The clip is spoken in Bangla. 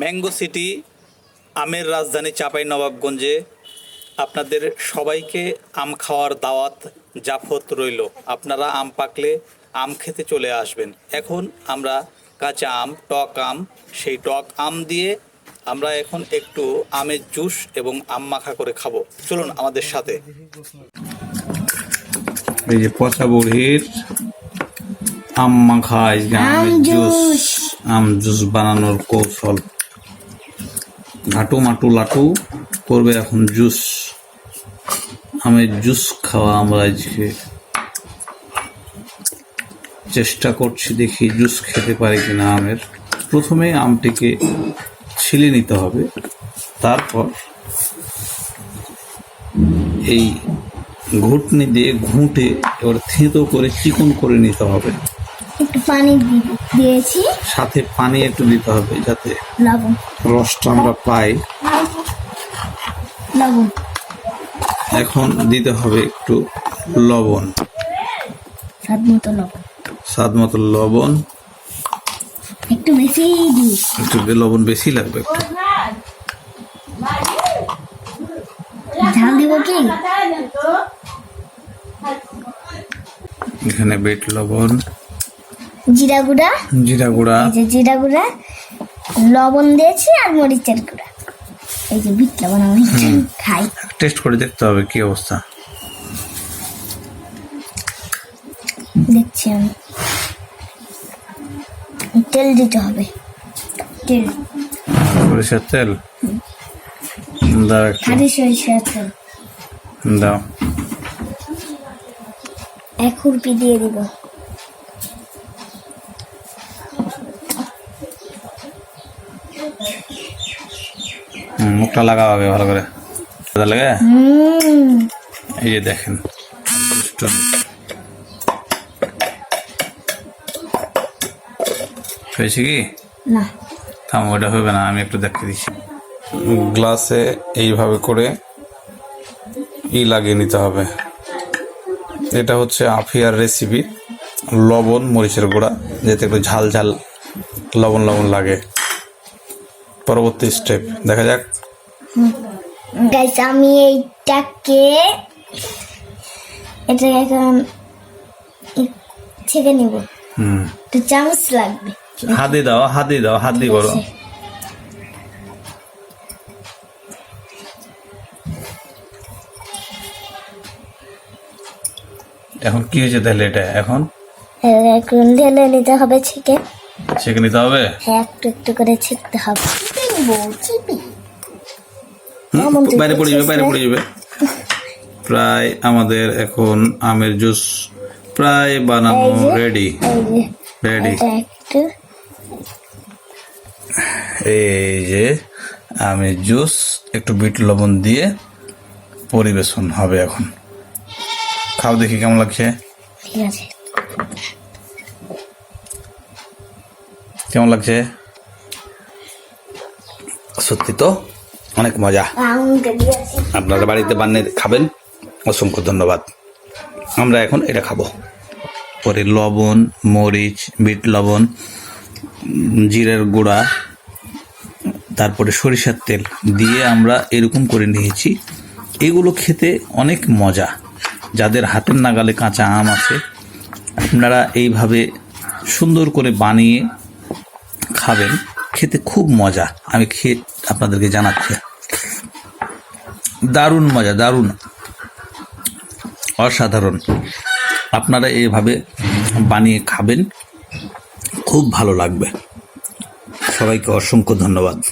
ম্যাঙ্গো সিটি আমের রাজধানী চাপাই নবাবগঞ্জে আপনাদের সবাইকে আম খাওয়ার দাওয়াত জাফত রইল। আপনারা আম পাকলে আম খেতে চলে আসবেন। এখন আমরা কাঁচা আম টক আম সেই টক আম দিয়ে আমরা এখন একটু আমের জুস এবং আম মাখা করে খাব। চলুন আমাদের সাথে। এই যে পচা বুড়ির আম মাখা আমের জুস। আম জুস বানানোর কৌশল। ঘাটু, মাটু, লাটু করবে এখন জুস। আমের জুস খাওয়া আমরা আজকে চেষ্টা করছি দেখি জুস খেতে পারি কিনা আমের। প্রথমে আমটিকে ছিলে নিতে হবে। তারপর এই ঘুটনি দিয়ে ঘুঁটে এবার থেঁতো করে চিকন করে নিতে হবে। একটু পানি দিয়েছি। সাথে পানি একটু দিতে হবে যাতে লবণ। রসটা আমরা পাই। লবণ। এখন দিতে হবে একটু লবণ। স্বাদ মতো লবণ। স্বাদ মতো লবণ। একটু বেশি দিই। একটু লবণ বেশি লাগবে একটু। ঝাল দিব কি? এখানে বেট লবণ। জিরা গুঁড়া। জিরা গুঁড়া। এই যে জিরা গুঁড়া লবণ দিয়েছি আর মরিচের গুঁড়া। এই যে বিট লবণ আমি খাই। টেস্ট করে দেখতে হবে কি অবস্থা। দেখছি আমি। তেল দিতে হবে। তেল। সরিষার তেল? দাও খালি সরিষার তেল। দাও। এক খুরপি দিয়ে দিব। মুখটা লাগাও আগে ভালো করে। লাগে? এই যে দেখেন। হয়েছে কি? না। থাম ওটা হবে না আমি একটু দেখে দিচ্ছি। গ্লাসে এইভাবে করে ই লাগিয়ে নিতে হবে। এটা হচ্ছে আফিয়ার রেসিপি লবণ মরিচের গুঁড়া যাতে একটু ঝাল ঝাল লবণ লবণ লাগে। পরবর্তী স্টেপ দেখা যাক। গাইস আমি এইটাকে এটা এখন ছেঁকে নিব। হুম। তো চামচ লাগবে। হাত দাও হাত দাও হাত দিয়ে করো এখন কি হয়েছে তাহলে এটা এখন? এখন ঢেলে নিতে হবে ছেঁকে। ছেঁকে নিতে হবে হ্যাঁ একটু একটু করে ছেঁকতে হবে। চিপে বাইরে পড়ে যাবে বাইরে পড়ে যাবে। প্রায় আমাদের এখন আমের জুস প্রায় বানানো রেডি রেডি এই যে আমের জুস একটু বিট লবণ দিয়ে পরিবেশন হবে এখন। খাও দেখি কেমন লাগছে। ঠিক আছে। কেমন লাগছে? সত্যি তো? অনেক মজা। আপনারা বাড়িতে বানিয়ে খাবেন? অসংখ্য ধন্যবাদ। আমরা এখন এটা খাব। পরে লবণ, মরিচ, বিট লবণ, জিরের গুঁড়া, তারপরে সরিষার তেল দিয়ে আমরা এরকম করে নিয়েছি। এগুলো খেতে অনেক মজা। যাদের হাতের নাগালে কাঁচা আম আছে, আপনারা এইভাবে সুন্দর করে বানিয়ে খাবেন, খেতে খুব মজা। আমি খেয়ে আপনাদেরকে জানাচ্ছি। দারুণ মজা, দারুণ। অসাধারণ। আপনারা এভাবে বানিয়ে খাবেন, খুব ভালো লাগবে। সবাইকে অসংখ্য ধন্যবাদ।